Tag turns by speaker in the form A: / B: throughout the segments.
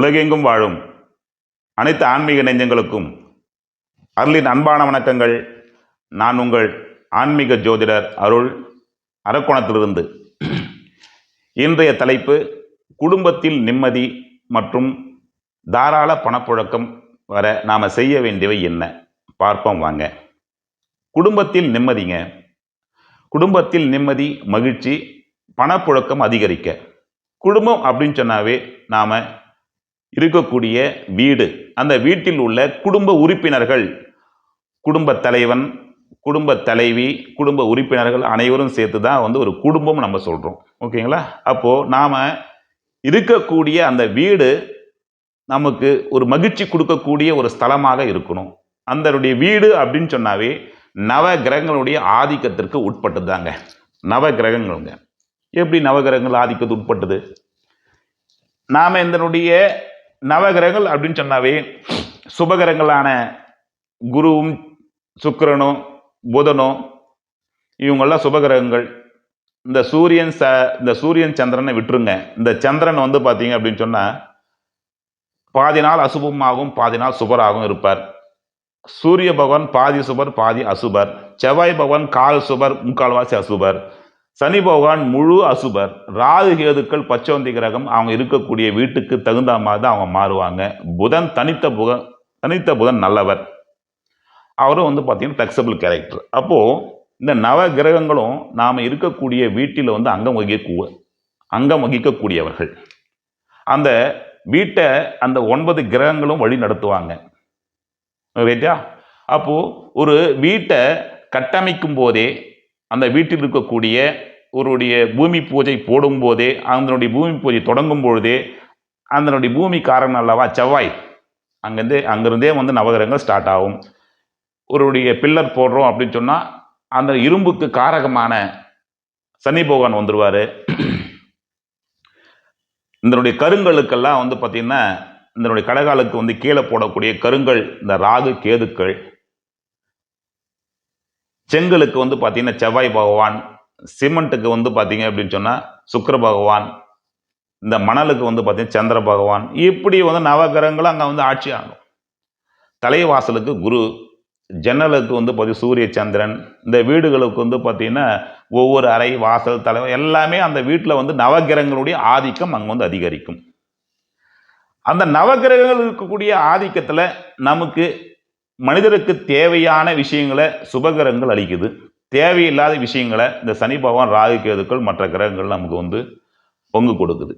A: உலகெங்கும் வாழும் அனைத்து ஆன்மீக நெஞ்சங்களுக்கும் அருளின் அன்பான வணக்கங்கள். நான் உங்கள் ஆன்மீக ஜோதிடர் அருள் அரக்கோணத்திலிருந்து. இன்றைய தலைப்பு குடும்பத்தில் நிம்மதி மற்றும் தாராள பணப்புழக்கம் வர நாம் செய்ய வேண்டியவை என்ன? பார்ப்போம் வாங்க. குடும்பத்தில் நிம்மதிங்க. குடும்பத்தில் நிம்மதி மகிழ்ச்சி பணப்புழக்கம் அதிகரிக்க. குடும்பம் அப்படின்னு சொன்னாவே நாம் இருக்கக்கூடிய வீடு. அந்த வீட்டில் உள்ள குடும்ப உறுப்பினர்கள் குடும்ப தலைவன் குடும்ப தலைவி குடும்ப உறுப்பினர்கள் அனைவரும் சேர்த்து தான் வந்து ஒரு குடும்பம் நம்ம சொல்கிறோம் ஓகேங்களா? அப்போது நாம் இருக்கக்கூடிய அந்த வீடு நமக்கு ஒரு மகிழ்ச்சி கொடுக்கக்கூடிய ஒரு ஸ்தலமாக இருக்கணும். அந்தனுடைய வீடு அப்படின்னு சொன்னாவே நவ கிரகங்களுடைய ஆதிக்கத்திற்கு உட்பட்டு தாங்க நவ கிரகங்களுங்க. எப்படி நவகிரகங்கள் ஆதிக்கத்து உட்பட்டது? நாம் இதனுடைய நவகிரகங்கள் அப்படின்னு சொன்னாவே சுபகிரகங்களான குருவும் சுக்கிரனும் புதனும் இவங்கெல்லாம் சுபகிரகங்கள். இந்த சூரியன் ச இந்த சூரியன் சந்திரனை விட்டுருங்க. இந்த சந்திரன் வந்து பார்த்தீங்க அப்படின்னு சொன்னால் பாதி நாள் அசுபமாகவும் பாதி நாள் சுபராகவும் இருப்பார். சூரிய பகவான் பாதி சுபர் பாதி அசுபர். செவ்வாய் பகவான் கால் சுபர் முக்கால்வாசி அசுபர். சனி பகவான் முழு அசுபர் ராகு கேதுக்கள் பச்சோந்தி கிரகம் அவங்க இருக்கக்கூடிய வீட்டுக்கு தகுந்த மாதிரி தான் அவங்க மாறுவாங்க. புதன் தனித்த புகன் தனித்த புதன் நல்லவர். அவரும் வந்து பார்த்தீங்கன்னா ஃப்ளெக்சபிள் கேரக்டர் அப்போது இந்த நவ கிரகங்களும் நாம் இருக்கக்கூடிய வீட்டில் வந்து அங்கம் வகிக்க அங்கம் வகிக்கக்கூடியவர்கள். அந்த வீட்டை அந்த ஒன்பது கிரகங்களும் வழி நடத்துவாங்க. ரைட்டா அப்போது ஒரு வீட்டை கட்டமைக்கும் போதே அந்த வீட்டில் இருக்கக்கூடிய ஒருடைய பூமி பூஜை போடும்போதே அதனுடைய பூமி பூஜை தொடங்கும் பொழுதே அதனுடைய பூமி காரணம் அல்லவா? செவ்வாய். அங்கேருந்தே அங்கேருந்தே வந்து நவகிரகங்கள் ஸ்டார்ட் ஆகும். ஒருடைய பில்லர் போடுறோம் அப்படின்னு சொன்னால் அந்த இரும்புக்கு காரகமான சனி பகவான் வந்துடுவார் இதனுடைய கருங்கலுக்கெல்லாம் வந்து பார்த்திங்கன்னா இதனுடைய கடகாலுக்கு வந்து கீழே போடக்கூடிய கருங்கல் இந்த ராகு கேதுக்கள் செங்கலுக்கு வந்து பார்த்தீங்கன்னா செவ்வாய் பகவான் சிமெண்ட்டுக்கு வந்து பார்த்தீங்க அப்படின்னு சொன்னால் சுக்கர பகவான் இந்த மணலுக்கு வந்து பார்த்தீங்கன்னா சந்திர பகவான் இப்படி வந்து நவகிரகங்களும் அங்கே வந்து ஆட்சி ஆகும். தலைவாசலுக்கு குரு ஜன்னலுக்கு வந்து பார்த்தீங்கன்னா சூரிய சந்திரன் இந்த வீடுகளுக்கு வந்து பார்த்தீங்கன்னா ஒவ்வொரு அறை வாசல் தலை எல்லாமே அந்த வீட்டில் வந்து நவகிரகங்களுடைய ஆதிக்கம் அங்கே வந்து அதிகரிக்கும். அந்த நவகிரகங்கள் இருக்கக்கூடிய ஆதிக்கத்தில் நமக்கு மனிதருக்கு தேவையான விஷயங்களை சுபகிரகங்கள் அளிக்குது. தேவையில்லாத விஷயங்களை இந்த சனி பகவான் ராகு கேதுக்கள் மற்ற கிரகங்கள் நமக்கு வந்து பொங்கு கொடுக்குது.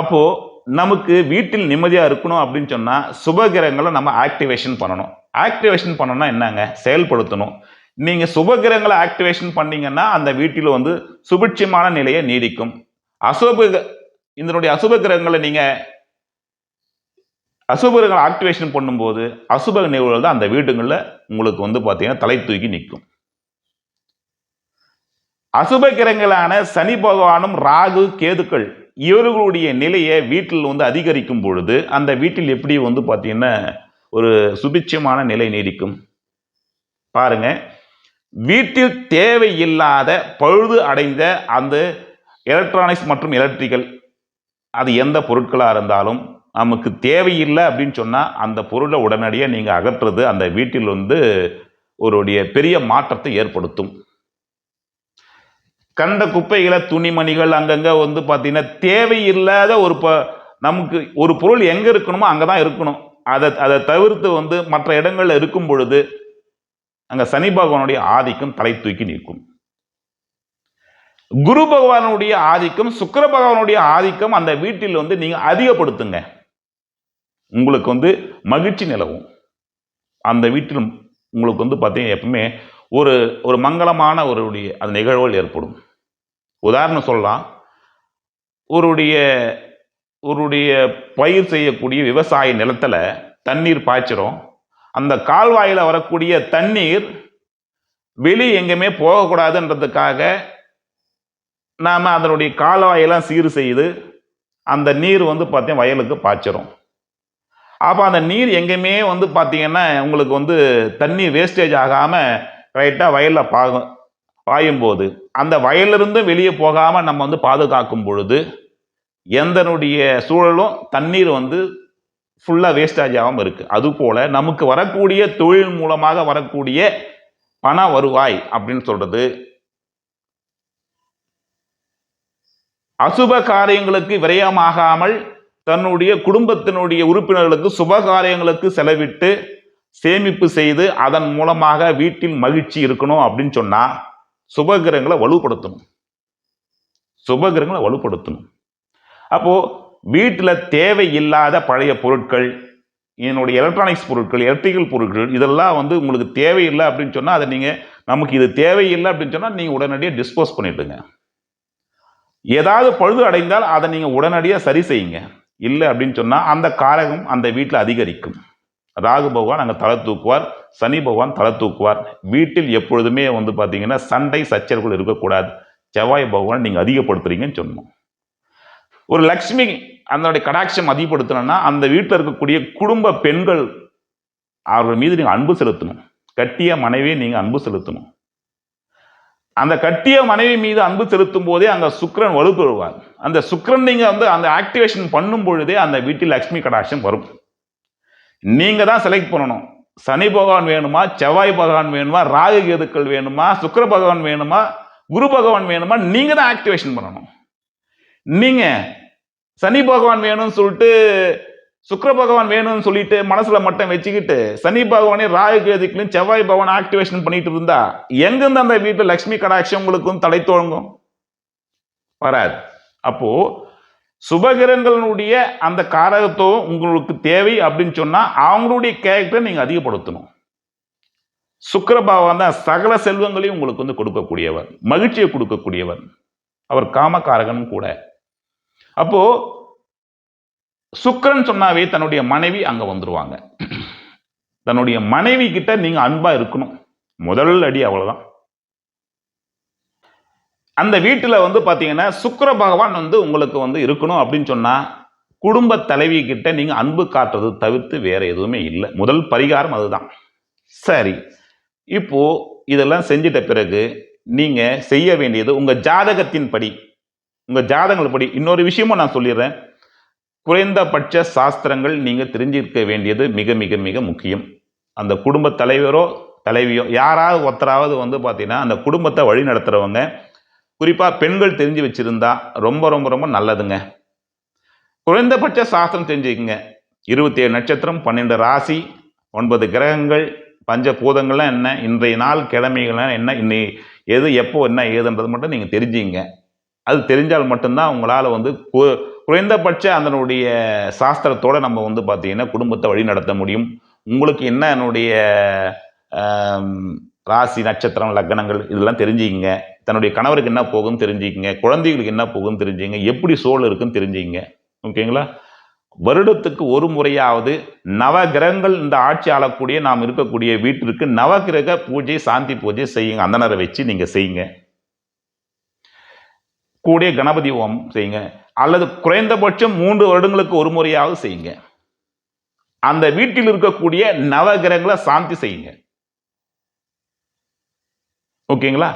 A: அப்போது நமக்கு வீட்டில் நிம்மதியாக இருக்கணும் அப்படின்னு சொன்னால் சுபகிரகங்களை நம்ம ஆக்டிவேஷன் பண்ணணும். ஆக்டிவேஷன் பண்ணணும்னா என்னங்க? செயல்படுத்தணும். நீங்கள் சுபகிரகங்களை ஆக்டிவேஷன் பண்ணீங்கன்னா அந்த வீட்டில் வந்து சுபிட்சமான நிலையை நீடிக்கும். அசுப இதனுடைய அசுப கிரகங்களை நீங்கள் அசுபங்களை ஆக்டிவேஷன் பண்ணும்போது அசுப நிகழ்வுகள் தான் அந்த வீடுகளில் உங்களுக்கு வந்து பார்த்தீங்கன்னா தலை தூக்கி நிற்கும். அசுப கிரகங்களான சனி பகவானும் ராகு கேதுக்கள் இவர்களுடைய நிலையை வீட்டில் வந்து அதிகரிக்கும் பொழுது அந்த வீட்டில் எப்படி வந்து பார்த்தீங்கன்னா ஒரு சுபிட்சமான நிலை நீடிக்கும். பாருங்க. வீட்டில் தேவையில்லாத பழுது அடைந்த அந்த எலக்ட்ரானிக்ஸ் மற்றும் எலக்ட்ரிக்கல் அது எந்த பொருட்களாக இருந்தாலும் நமக்கு தேவையில்லை அப்படின்னு சொன்னால் அந்த பொருளை உடனடியாக நீங்கள் அகற்றுறது அந்த வீட்டில் வந்து ஒருடைய பெரிய மாற்றத்தை ஏற்படுத்தும். கண்ட குப்பைகளை துணிமணிகள் அங்கங்கே வந்து பார்த்திங்கன்னா தேவையில்லாத ஒரு ப நமக்கு ஒரு பொருள் எங்கே இருக்கணுமோ அங்கே தான் இருக்கணும். அதை அதை தவிர்த்து வந்து மற்ற இடங்களில் இருக்கும் பொழுது அங்கே சனி பகவானுடைய ஆதிக்கம் தலை தூக்கி நிற்கும் குரு பகவானுடைய ஆதிக்கம் சுக்கர பகவானுடைய ஆதிக்கம் அந்த வீட்டில் வந்து நீங்கள் அதிகப்படுத்துங்க. உங்களுக்கு வந்து மகிழ்ச்சி நிலவும். அந்த வீட்டில் உங்களுக்கு வந்து பார்த்தீங்கன்னா எப்பவுமே ஒரு ஒரு மங்களமான ஒருடைய அந்த நிகழ்வுகள் ஏற்படும். உதாரணம் சொல்லலாம். ஒருடைய ஒருடைய பயிர் செய்யக்கூடிய விவசாய நிலத்தில் தண்ணீர் பாய்ச்சிரும். அந்த கால்வாயில் வரக்கூடிய தண்ணீர் வெளியே எங்கேயுமே போகக்கூடாதுன்றதுக்காக நாம் அதனுடைய கால்வாயெல்லாம் சீர் செய்து அந்த நீர் வந்து பார்த்தீங்கன்னா வயலுக்கு பாய்ச்சிரும். அப்போ அந்த நீர் எங்கேயுமே வந்து பார்த்தீங்கன்னா உங்களுக்கு வந்து தண்ணி வேஸ்டேஜ் ஆகாமல் ரைட்டாக வயலில் பாகும் பாயும்போது. அந்த வயலிலிருந்து வெளியே போகாமல் நம்ம வந்து பாதுகாக்கும் பொழுது எந்தனுடைய சூழலும் தண்ணீர் வந்து ஃபுல்லாக வேஸ்டேஜ் ஆகாமல் இருக்குது அதுபோல் நமக்கு வரக்கூடிய தொழில் மூலமாக வரக்கூடிய பண வருவாய் அப்படின்னு சொல்கிறது அசுப காரியங்களுக்கு விரயமாகாமல் தன்னுடைய குடும்பத்தினுடைய உறுப்பினர்களுக்கு சுபகாரியங்களுக்கு செலவிட்டு சேமிப்பு செய்து அதன் மூலமாக வீட்டில் மகிழ்ச்சி இருக்கணும் அப்படின்னு சொன்னால் சுபகிரகங்களை வலுப்படுத்தணும். சுபகிரகங்களை வலுப்படுத்தணும். அப்போது வீட்டில் தேவையில்லாத பழைய பொருட்கள் என்னுடைய எலக்ட்ரானிக்ஸ் பொருட்கள் எலக்ட்ரிக்கல் பொருட்கள் இதெல்லாம் வந்து உங்களுக்கு தேவையில்லை அப்படின்னு சொன்னால் அதை நீங்கள் நமக்கு இது தேவையில்லை அப்படின்னு சொன்னால் நீங்கள் உடனடியாக டிஸ்போஸ் பண்ணிவிடுங்க ஏதாவது பழுது அடைந்தால் அதை நீங்கள் உடனடியாக சரி செய்யுங்க. இல்லை அப்படின்னு சொன்னால் அந்த காரகம் அந்த வீட்டில் அதிகரிக்கும். ராகு பகவான் அங்கே தலை தூக்குவார் சனி பகவான் தலை தூக்குவார். வீட்டில் எப்பொழுதுமே வந்து பார்த்தீங்கன்னா சண்டை சச்சரவுகள் இருக்கக்கூடாது. செவ்வாய் பகவான் நீங்கள் அதிகப்படுத்துறீங்கன்னு சொன்னோம். ஒரு லக்ஷ்மி அதனுடைய கடாட்சம் அதிகப்படுத்தணும்னா அந்த வீட்டில் இருக்கக்கூடிய குடும்ப பெண்கள் அவர்கள் மீது நீங்கள் அன்பு செலுத்தணும். கட்டிய மனைவியை நீங்கள் அன்பு செலுத்தணும். அந்த கட்டிய மனைவி மீது அன்பு செலுத்தும் போதே அந்த சுக்கரன் வலுப்பெறுவார் அந்த சுக்கரன் நீங்க வந்து அந்த ஆக்டிவேஷன் பண்ணும் பொழுதே அந்த வீட்டில் லக்ஷ்மி கடாட்சம் வரும். நீங்க தான் செலக்ட் பண்ணணும். சனி பகவான் வேணுமா? செவ்வாய் பகவான் வேணுமா? ராகு கேதுக்கள் வேணுமா? சுக்கர பகவான் வேணுமா? குரு பகவான் வேணுமா? நீங்க தான் ஆக்டிவேஷன் பண்ணணும். நீங்க சனி பகவான் வேணும்னு சொல்லிட்டு சுக்கர பகவான் வேணும்னு சொல்லிட்டு மனசுல மட்டும் வச்சுக்கிட்டு சனி பகவானே ராகு செவ்வாய் பகவான் ஆக்டிவேஷன் பண்ணிட்டு இருந்தா எங்கிருந்து அந்த வீட்டில் லக்ஷ்மி கடாட்சி உங்களுக்கும் தலை தடை வராது. அப்போ சுபகிரங்களுடைய அந்த காரகத்துவம் உங்களுக்கு தேவை அப்படின்னு சொன்னா அவங்களுடைய கேரக்டரை நீங்க அதிகப்படுத்தணும். சுக்கர பகவான் தான் சகல செல்வங்களையும் உங்களுக்கு வந்து கொடுக்கக்கூடியவர். மகிழ்ச்சியை கொடுக்கக்கூடியவர். அவர் காமக்காரகனும் கூட. அப்போ சுக்கரன் சொன்னாவே தன்னுடைய மனைவி அங்கே வந்துடுவாங்க தன்னுடைய மனைவி கிட்ட நீங்கள் அன்பாக இருக்கணும். முதல் அடி அவ்வளோதான் அந்த வீட்டில் வந்து பார்த்தீங்கன்னா சுக்கர பகவான் வந்து உங்களுக்கு வந்து இருக்கணும் அப்படின்னு சொன்னால் குடும்ப தலைவி கிட்ட நீங்கள் அன்பு காட்டுறது தவிர்த்து வேற எதுவுமே இல்லை. முதல் பரிகாரம் அதுதான். சரி. இப்போது இதெல்லாம் செஞ்சிட்ட பிறகு நீங்கள் செய்ய வேண்டியது உங்கள் ஜாதகத்தின் படி. உங்கள் ஜாதகங்கள் படி. இன்னொரு விஷயமும் நான் சொல்லிடுறேன். குறைந்தபட்ச சாஸ்திரங்கள் நீங்கள் தெரிஞ்சிருக்க வேண்டியது மிக மிக மிக முக்கியம். அந்த குடும்ப தலைவரோ தலைவியோ யாராவது ஒருத்தராவது வந்து பார்த்தீங்கன்னா அந்த குடும்பத்தை வழி நடத்துகிறவங்க குறிப்பாக பெண்கள் தெரிஞ்சு வச்சிருந்தா ரொம்ப ரொம்ப ரொம்ப நல்லதுங்க. குறைந்தபட்ச சாஸ்திரம் தெரிஞ்சுக்கங்க. இருபத்தி ஏழு நட்சத்திரம் பன்னெண்டு ராசி ஒன்பது கிரகங்கள் பஞ்ச பூதங்கள்லாம் என்ன இன்றைய நாள் கிழமைகள்லாம் என்ன இன்னை எது எப்போ என்ன ஏதுன்றது மட்டும் நீங்கள் தெரிஞ்சுங்க அது தெரிஞ்சால் மட்டும்தான் உங்களால் வந்து குறைந்தபட்ச அதனுடைய சாஸ்திரத்தோட நம்ம வந்து பார்த்திங்கன்னா குடும்பத்தை வழி நடத்த முடியும். உங்களுக்கு என்ன என்னுடைய ராசி நட்சத்திரம் லக்னங்கள் இதெல்லாம் தெரிஞ்சுக்கிங்க. தன்னுடைய கணவருக்கு என்ன போகும்னு தெரிஞ்சுக்கிங்க. குழந்தைகளுக்கு என்ன போகுதுன்னு தெரிஞ்சுங்க எப்படி சூழல் இருக்குன்னு தெரிஞ்சுக்கிங்க. ஓகேங்களா? வருடத்துக்கு ஒரு முறையாவது நவகிரகங்கள் இந்த ஆட்சி ஆளக்கூடிய நாம் இருக்கக்கூடிய வீட்டிற்கு நவகிரக பூஜை சாந்தி பூஜை செய்யுங்க. அந்தனரை வச்சு நீங்கள் செய்யுங்க. கூடிய கணபதி ஓம் செய்யுங்க. அல்லது குறைந்தபட்சம் மூன்று வருடங்களுக்கு ஒரு முறையாவது செய்யுங்க. அந்த வீட்டில் இருக்கக்கூடிய நவகிரகங்களை சாந்தி செய்யுங்க. ஓகேங்களா?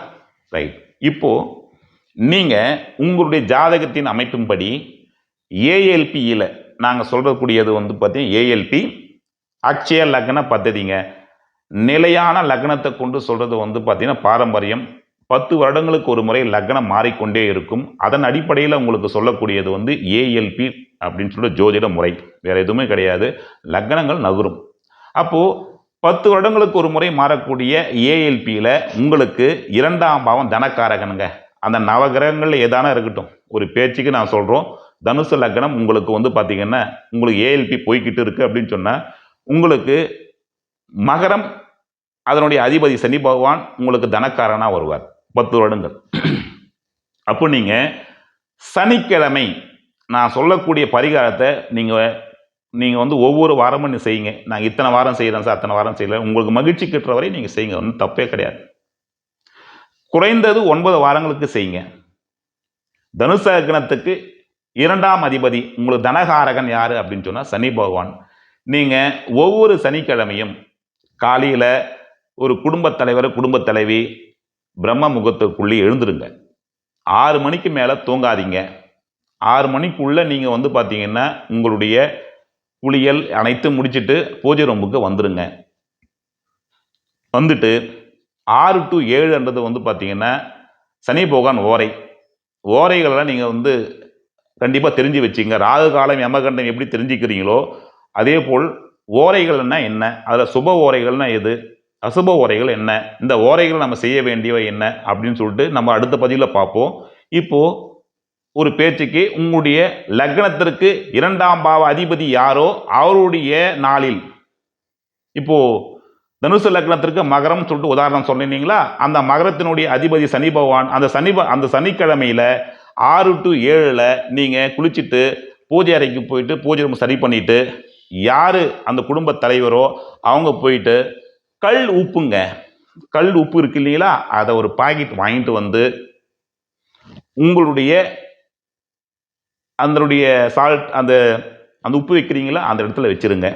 A: ரைட். இப்போ நீங்க உங்களுடைய ஜாதகத்தின் அமைப்பின்படி ஏஎல்பியில் நாங்கள் சொல்லக்கூடியது வந்து பார்த்தீங்கன்னா ஏஎல்பி அக்ஷய லக்ன பദ്ധதிங்க நிலையான லக்னத்தை கொண்டு சொல்கிறது வந்து பார்த்தீங்கன்னா பாரம்பரியம். பத்து வருடங்களுக்கு ஒரு முறை லக்னம் மாறிக்கொண்டே இருக்கும். அதன் அடிப்படையில் உங்களுக்கு சொல்லக்கூடியது வந்து ஏஎல்பி அப்படின்னு சொல்லிட்டு ஜோதிட முறை. வேறு எதுவுமே கிடையாது. லக்னங்கள் நகரும். அப்போது பத்து வருடங்களுக்கு ஒரு முறை மாறக்கூடிய ஏஎல்பியில் உங்களுக்கு இரண்டாம் பாவம் தனக்காரகனுங்க. அந்த நவகிரகங்கள் ஏதான இருக்கட்டும். ஒரு பேச்சுக்கு நான் சொல்கிறோம் தனுசு லக்னம் உங்களுக்கு வந்து பார்த்திங்கன்னா உங்களுக்கு ஏஎல்பி போய்கிட்டு இருக்குது அப்படின்னு சொன்னால் உங்களுக்கு மகரம் அதனுடைய அதிபதி சனி பகவான் உங்களுக்கு தனக்காரனாக வருவார். பத்து வருடங்கள். அப்போ நீங்கள் சனிக்கிழமை நான் சொல்லக்கூடிய பரிகாரத்தை நீங்கள் நீங்கள் வந்து ஒவ்வொரு வாரமும் நீ செய்யுங்க. நாங்கள் இத்தனை வாரம் செய்கிறேன் சார் அத்தனை வாரம் செய்யல. உங்களுக்கு மகிழ்ச்சி கிட்டுற வரை நீங்கள் செய்யுங்க. ஒன்றும் தப்பே கிடையாது. குறைந்தது ஒன்பது வாரங்களுக்கு செய்யுங்க. தனுச லக்னத்துக்கு இரண்டாம் அதிபதி உங்களுக்கு தனகாரகன் யார் அப்படின்னு சொன்னால் சனி பகவான். நீங்கள் ஒவ்வொரு சனிக்கிழமையும் காலையில் ஒரு குடும்பத் தலைவர் குடும்பத் தலைவி பிரம்ம முகத்துக்குள்ளே எழுந்துருங்க. ஆறு மணிக்கு மேலே தூங்காதீங்க. ஆறு மணிக்குள்ளே நீங்கள் வந்து பார்த்தீங்கன்னா உங்களுடைய குளியல் அனைத்தும் முடிச்சுட்டு பூஜை ரூமுக்கு வந்துடுங்க வந்துட்டு ஆறு டு ஏழுன்றது வந்து பார்த்தீங்கன்னா சனி போகான் ஓரை. ஓரைகளெல்லாம் நீங்கள் வந்து கண்டிப்பாக தெரிஞ்சு வச்சுங்க. ராகு காலம் யமகண்டம் எப்படி தெரிஞ்சுக்கிறீங்களோ அதே போல் ஓரைகள்னா என்ன? அதில் சுப ஓரைகள்னால் எது? அசுப ஓரைகள் என்ன? இந்த ஓரைகள் நம்ம செய்ய வேண்டியவை என்ன? அப்படின்னு சொல்லிட்டு நம்ம அடுத்த பதிவில் பார்ப்போம். இப்போது ஒரு பேச்சுக்கு உங்களுடைய லக்னத்திற்கு இரண்டாம் பாவ அதிபதி யாரோ? அவருடைய நாளில். இப்போது தனுசு லக்னத்திற்கு மகரம் சொல்லிட்டு உதாரணம் சொன்னீங்களா? அந்த மகரத்தினுடைய அதிபதி சனி பகவான் அந்த சனி ப- அந்த சனிக்கிழமையில ஆறு டு ஏழில் நீங்கள் குளிச்சுட்டு பூஜை அறைக்கு போயிட்டு பூஜை சரி பண்ணிவிட்டு யார் அந்த குடும்ப தலைவரோ? அவங்க போயிட்டு கல் உப்புங்க. கல் உப்பு இருக்கு இல்லைங்களா? அதை ஒரு பாக்கெட் வாங்கிட்டு வந்து உங்களுடைய அதனுடைய சால்ட் அந்த அந்த உப்பு வைக்கிறீங்களா? அந்த இடத்துல வச்சிருங்க.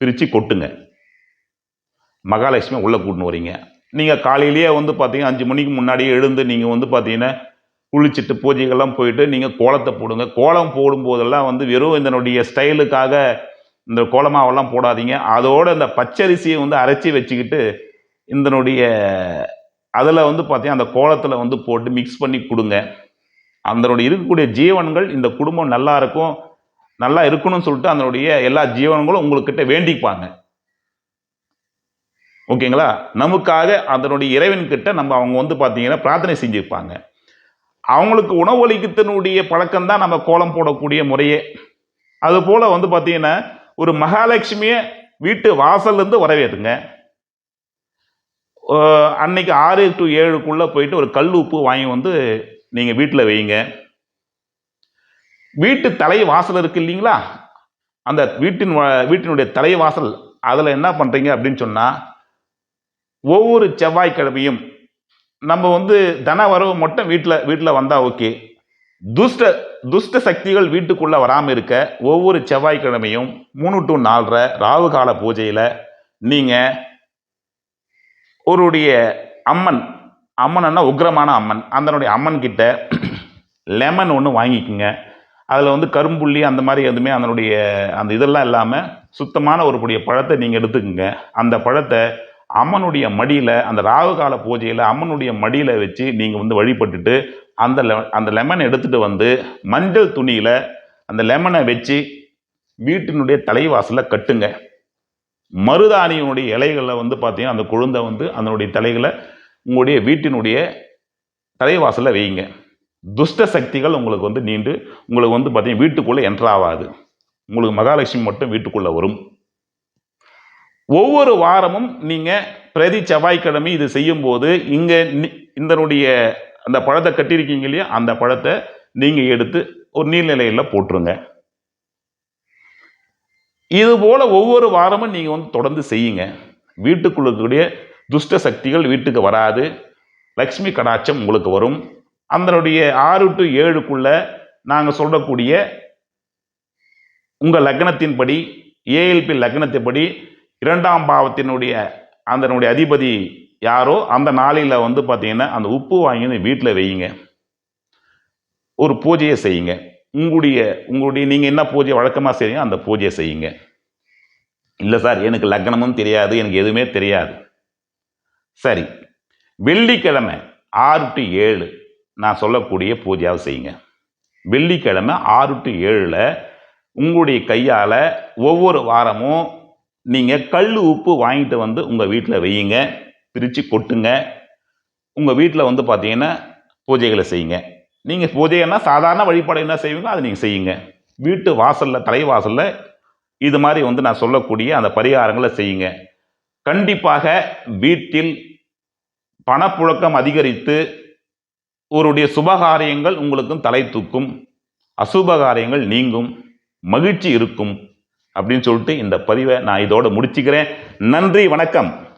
A: பிரித்து கொட்டுங்க. மகாலட்சுமி உள்ளே கூட்டின்னு வரீங்க. நீங்கள் காலையிலேயே வந்து பார்த்தீங்கன்னா அஞ்சு மணிக்கு முன்னாடியே எழுந்து நீங்கள் வந்து பார்த்தீங்கன்னா குளிச்சுட்டு பூஜைகள்லாம் போயிட்டு நீங்கள் கோலத்தை போடுங்க. கோலம் போடும்போதெல்லாம் வந்து வெறும் இதனுடைய ஸ்டைலுக்காக இந்த கோலமாவெல்லாம் போடாதீங்க. அதோடு இந்த பச்சரிசியை வந்து அரைச்சி வச்சுக்கிட்டு இதனுடைய அதில் வந்து பார்த்தீங்கன்னா அந்த கோலத்தில் வந்து போட்டு மிக்ஸ் பண்ணி கொடுங்க. அதனுடைய இருக்கக்கூடிய ஜீவன்கள் இந்த குடும்பம் நல்லா இருக்கும். நல்லா இருக்கணும்னு சொல்லிட்டு அதனுடைய எல்லா ஜீவன்களும் உங்கள்கிட்ட வேண்டிப்பாங்க. ஓகேங்களா? நமக்காக அதனுடைய இறைவன்கிட்ட நம்ம அவங்க வந்து பார்த்தீங்கன்னா பிரார்த்தனை செஞ்சுருப்பாங்க. அவங்களுக்கு உணவளிக்கத்தினுடைய பழக்கம் தான் நம்ம கோலம் போடக்கூடிய முறையே. அதுபோல் வந்து பார்த்தீங்கன்னா ஒரு மகாலட்சுமியை வீட்டு வாசல்லேருந்து வரவேற்றுங்க. அன்னைக்கு ஆறு டு ஏழுக்குள்ளே போயிட்டு ஒரு கல் உப்பு வாங்கி வந்து நீங்கள் வீட்டில் வைங்க. வீட்டு தலை வாசல் இருக்கு இல்லைங்களா? அந்த வீட்டின் வா- வீட்டினுடைய தலை வாசல் அதில் என்ன பண்ணுறீங்க அப்படின்னு சொன்னால் ஒவ்வொரு செவ்வாய்க்கிழமையும் நம்ம வந்து தன வரவு மட்டும் வீட்டில் வீட்டில் வந்தால் ஓகே துஷ்ட துஷ்ட சக்திகள் வீட்டுக்குள்ளே வராமல் இருக்க ஒவ்வொரு செவ்வாய்க்கிழமையும் மூணு டு நாலரை ராகு கால பூஜையில் நீங்கள் ஒருடைய அம்மன் அம்மன்னா உக்ரமான அம்மன் அதனுடைய அம்மன் கிட்ட லெமன் ஒன்று வாங்கிக்கோங்க. அதில் வந்து கரும்புள்ளி அந்த மாதிரி எதுவுமே அதனுடைய அந்த இதெல்லாம் இல்லாமல் சுத்தமான ஒரு புடிய பழத்தை நீங்கள் எடுத்துக்கோங்க. அந்த பழத்தை அம்மனுடைய மடியில் அந்த ராகு கால பூஜையில் அம்மனுடைய மடியில் வச்சு நீங்கள் வந்து வழிபட்டுட்டு அந்த லெ அந்த லெமனை எடுத்துகிட்டு வந்து மஞ்சள் துணியில் அந்த லெமனை வச்சு வீட்டினுடைய தலைவாசலில் கட்டுங்க. மருதாணியினுடைய இலைகளில் வந்து பார்த்தீங்கன்னா அந்த குழந்தை வந்து அதனுடைய தலைகளை உங்களுடைய வீட்டினுடைய தலைவாசலில் வையுங்க துஷ்ட சக்திகள் உங்களுக்கு வந்து நீண்டு உங்களுக்கு வந்து பார்த்தீங்கன்னா வீட்டுக்குள்ளே என்ட்ராகாது உங்களுக்கு மகாலட்சுமி மட்டும் வீட்டுக்குள்ளே வரும். ஒவ்வொரு வாரமும் நீங்கள் பிரதி செவ்வாய்க்கிழமை இது செய்யும்போது இங்கே இதனுடைய அந்த பழத்தை கட்டியிருக்கீங்க இல்லையா? அந்த பழத்தை நீங்கள் எடுத்து ஒரு நீர்நிலையில் போட்டுருங்க. இது போல் ஒவ்வொரு வாரமும் நீங்கள் வந்து தொடர்ந்து செய்யுங்க. வீட்டுக்குள்ள இருக்கக்கூடிய துஷ்ட சக்திகள் வீட்டுக்கு வராது. லக்ஷ்மி கடாட்சம் உங்களுக்கு வரும். அதனுடைய ஆறு டு ஏழுக்குள்ள நாங்கள் சொல்லக்கூடிய உங்கள் லக்னத்தின்படி ஏஎல்பி லக்னத்தின்படி இரண்டாம் பாவத்தினுடைய அதனுடைய அதிபதி யாரோ அந்த நாளில் வந்து பார்த்தீங்கன்னா அந்த உப்பு வாங்கி வந்து வீட்டில் வையுங்க. ஒரு பூஜையை செய்யுங்க. உங்களுடைய உங்களுடைய நீங்கள் என்ன பூஜை வழக்கமாக செய்யுங்க அந்த பூஜையை செய்யுங்க. இல்லை சார் எனக்கு லக்னமும் தெரியாது எனக்கு எதுவுமே தெரியாது. சரி வெள்ளிக்கிழமை ஆறு டு ஏழு நான் சொல்லக்கூடிய பூஜையாக செய்யுங்க. வெள்ளிக்கிழமை ஆறு டு ஏழில் உங்களுடைய கையால் ஒவ்வொரு வாரமும் நீங்கள் கல் உப்பு வாங்கிட்டு வந்து உங்கள் வீட்டில் வையுங்க. பிரித்து கொட்டுங்க. உங்கள் வீட்டில் வந்து பார்த்தீங்கன்னா பூஜைகளை செய்யுங்க. நீங்கள் பூஜைன்னா சாதாரண வழிபாடு என்ன செய்வீங்க அதை நீங்கள் செய்யுங்க. வீட்டு வாசலில் தலைவாசலில் இது மாதிரி வந்து நான் சொல்லக்கூடிய அந்த பரிகாரங்களை செய்யுங்க. கண்டிப்பாக வீட்டில் பணப்புழக்கம் அதிகரித்து ஒருடைய சுபகாரியங்கள் உங்களுக்கும் தலை தூக்கும். அசுபகாரியங்கள் நீங்கும். மகிழ்ச்சி இருக்கும். அப்படின்னு சொல்லிட்டு இந்த பதிவை நான் இதோடு முடிச்சுக்கிறேன். நன்றி வணக்கம்.